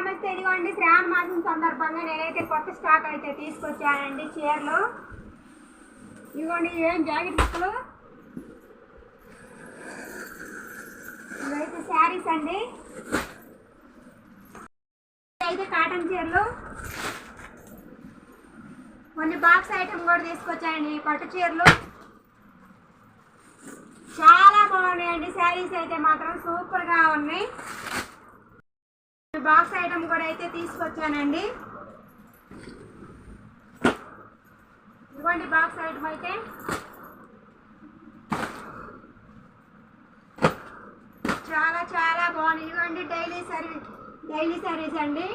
నమస్తే ఇదిగోండి శ్రావణ మాసం సందర్భంగా నేనైతే కొత్త స్టాక్ అయితే తీసుకొచ్చానండి చీరలు. ఇదిగోండి ఏం జాకెట్ ముక్కలు? ఇవైతే శారీస్ అండి. అయితే కాటన్ చీరలు. కొన్ని బాక్స్ ఐటమ్ కూడా తీసుకొచ్చానండి ఈ పట్టు చీరలు. చాలా బాగున్నాయండి శారీస్ అయితే మాత్రం సూపర్గా ఉన్నాయి. బాక్స్ ఐటమ్ కూడా అయితే తీసుకొచ్చానండి. ఇదిగోండి బాక్స్ ఐటమ్ అయితే. చాలా చాలా బాగుంది. ఇదిగోండి డైలీ సర్వీస్ డైలీ సర్వీస్ అండి.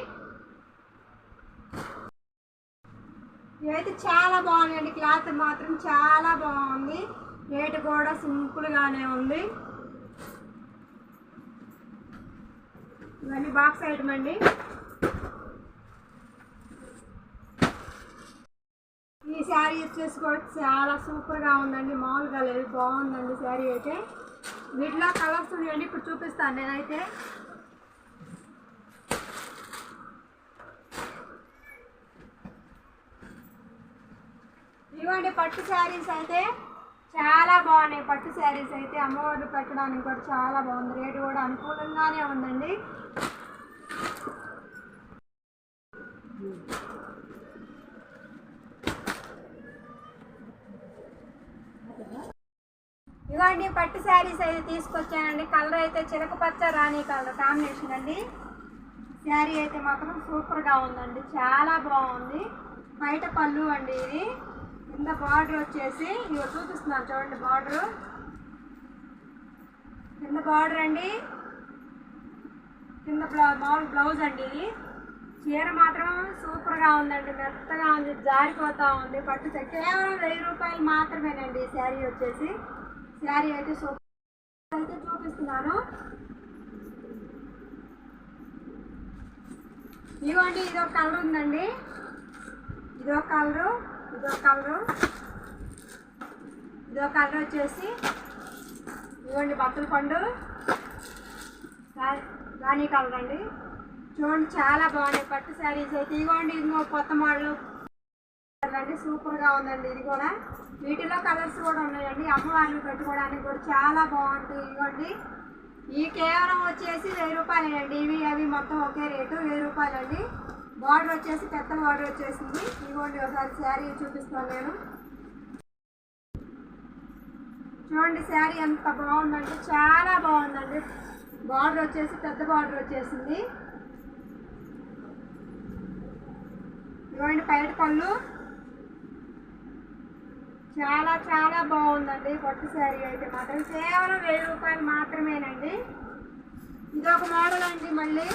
ఇవైతే చాలా బాగున్నాయండి. క్లాత్ మాత్రం చాలా బాగుంది. రేటు కూడా సింపుల్గానే ఉంది. ఇవన్నీ బాక్స్ ఐటమ్ అండి. ఈ శారీ వచ్చేసి కూడా చాలా సూపర్గా ఉందండి. మామూలుగా లేదు బాగుందండి శారీ అయితే. వీటిలో కలర్స్ ఉన్నాయండి ఇప్పుడు చూపిస్తాను నేనైతే. ఇవ్వండి పట్టు శారీస్ అయితే. చాలా బాగున్నాయి. పట్టు శారీస్ అయితే అమ్మవారు పెట్టడానికి కూడా చాలా బాగుంది. రేటు కూడా అనుకూలంగానే ఉందండి. ఇవన్నీ పట్టు శారీస్ అయితే తీసుకొచ్చానండి. కలర్ అయితే చిలక పచ్చ రాణి కలర్ కాంబినేషన్ అండి. శారీ అయితే మాత్రం సూపర్గా ఉందండి. చాలా బాగుంది. బయట పళ్ళు అండి ఇది కింద బార్డర్ వచ్చేసి ఇవి చూపిస్తున్నాను చూడండి బార్డరు. కింద బార్డర్ అండి. కింద బ్లౌ మామూలు బ్లౌజ్ అండి చీర మాత్రం సూపర్గా ఉందండి మెత్తగా ఉంది జారిపోతూ ఉంది. పట్టు కేవలం వెయ్యి రూపాయలు మాత్రమేనండి శారీ వచ్చేసి. శారీ అయితే సూపర్. అయితే చూపిస్తున్నాను. ఇదిగోండి ఇదొక కలర్ ఉందండి. ఇదొక కలరు. ఇదో కలరు. ఇదో కలర్ వచ్చేసి ఇదిగోండి బత్తుల పండు. రాణి కలర్ అండి. చూడండి చాలా బాగున్నాయి. పట్టు శారీస్ అయితే ఇదిగోండి ఇంకో కొత్త మోడల్. అండి సూపర్గా ఉందండి. ఇది కూడా. వీటిలో కలర్స్ కూడా ఉన్నాయండి. అమ్మవారిని పెట్టుకోవడానికి కూడా చాలా బాగుంటుంది ఇదిగోండి ఈ కేవలం వచ్చేసి వెయ్యి రూపాయలేనండి. ఇవి అవి మొత్తం ఒకే రేటు. వెయ్యి రూపాయలండి. బార్డర్ వచ్చేసి పెద్ద బార్డర్ వచ్చేసింది. ఇవ్వండి ఒకసారి శారీ చూపిస్తాను నేను. చూడండి శారీ ఎంత బాగుందంటే చాలా బాగుందండి. బార్డర్ వచ్చేసి పెద్ద బార్డర్ వచ్చేసింది. ఇవ్వండి పైట పళ్ళు. చాలా చాలా బాగుందండి పట్టు శారీ అయితే మాత్రం. కేవలం వెయ్యి రూపాయలు మాత్రమేనండి. ఇది ఒక మోడల్ అండి మళ్ళీ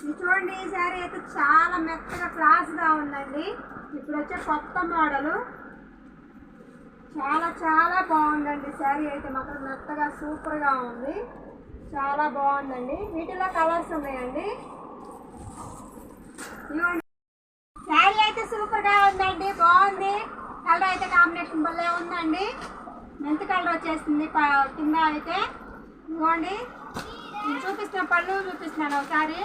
ఇది చూడండి ఈ శారీ అయితే చాలా మెత్తగా క్లాస్గా ఉందండి. ఇప్పుడు వచ్చే కొత్త మోడలు. చాలా చాలా బాగుందండి. శారీ అయితే మాత్రం మెత్తగా సూపర్గా ఉంది. చాలా బాగుందండి. వీటిలో కలర్స్ ఉన్నాయండి. శారీ అయితే సూపర్గా ఉందండి. బాగుంది. కలర్ అయితే కాంబినేషన్ భలే ఉందండి. మెంత్ కలర్ వచ్చేసింది. కింద అయితే. ఇవ్వండి నేను చూపిస్తున్న పళ్ళు చూపిస్తున్నాను ఒకసారి.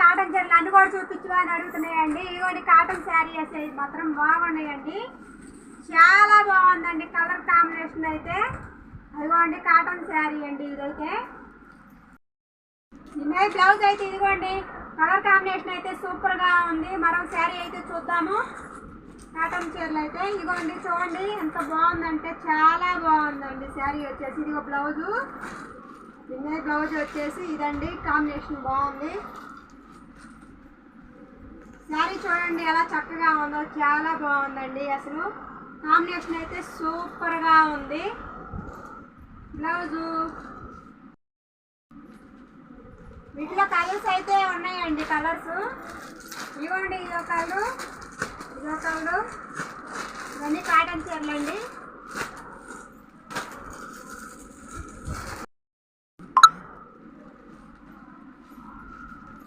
కాటన్ చీరలు అన్ని కూడా చూపించు అని అడుగుతున్నాయండి. ఇదిగోండి కాటన్ శారీస్ మాత్రం బాగున్నాయండి. చాలా బాగుందండి. కలర్ కాంబినేషన్ అయితే. అదిగోండి కాటన్ శారీ అండి ఇదైతే. నిన్న బ్లౌజ్ అయితే ఇదిగోండి. కలర్ కాంబినేషన్ అయితే సూపర్గా ఉంది. మరో శారీ అయితే చూద్దాము. కాటన్ చీరలు అయితే. ఇదిగోండి చూడండి ఎంత బాగుందంటే చాలా బాగుందండి శారీ వచ్చేసి. ఇదిగో బ్లౌజు ఇమే బ్లౌజ్ వచ్చేసి ఇదండి. కాంబినేషన్ బాగుంది. శారీ చూడండి ఎలా చక్కగా ఉందో చాలా బాగుందండి అసలు. కాంబినేషన్ అయితే సూపర్గా ఉంది. బ్లౌజు. వీటిలో కలర్స్ అయితే ఉన్నాయండి కలర్స్ ఇవ్వండి ఇదో కలరు ఇదో కలరు ఇవన్నీ కాటన్ చీరలండి అండి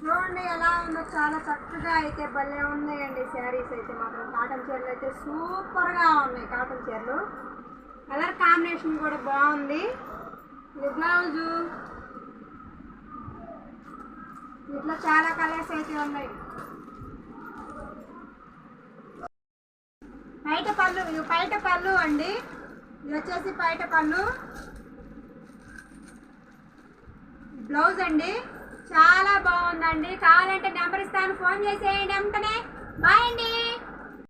చూడండి ఎలా ఉందో చాలా చక్కగా అయితే భలే ఉన్నాయండి శారీస్ అయితే మాత్రం. కాటన్ చీరలు అయితే సూపర్గా ఉన్నాయి కాటన్ చీరలు. కలర్ కాంబినేషన్ కూడా బాగుంది. ఇది బ్లౌజు ఇట్లా చాలా కలర్స్ అయితే ఉన్నాయి. బయట పళ్ళు ఇది బయట పళ్ళు అండి. ఇది వచ్చేసి బయట పళ్ళు. బ్లౌజ్ అండి. చాలా బాగుందండి. కావాలంటే నెంబర్ ఇస్తాను. ఫోన్ చేసేయండి వెంటనే. బాయ్ అండి.